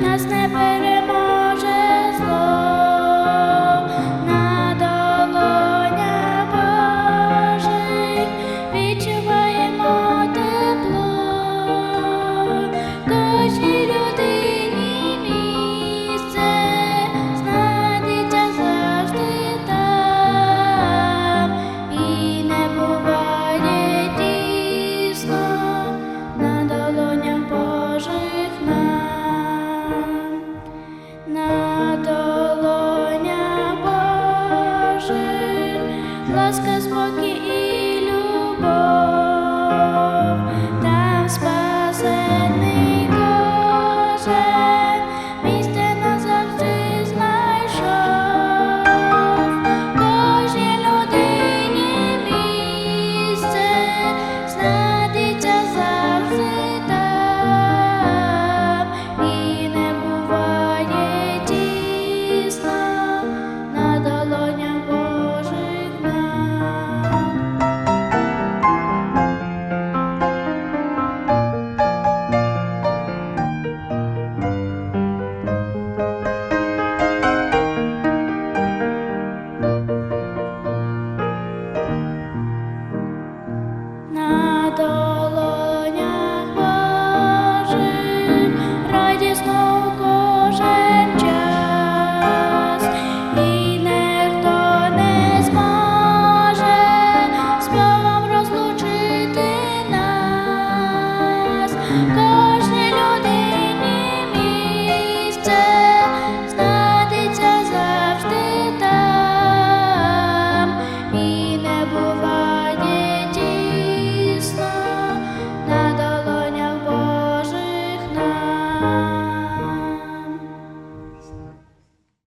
нас не переможе зло. На долоня Божий відчуваємо тепло, кожній людині знайдеться завжди і не буває. долоня Божий, ласка, спокій і любов.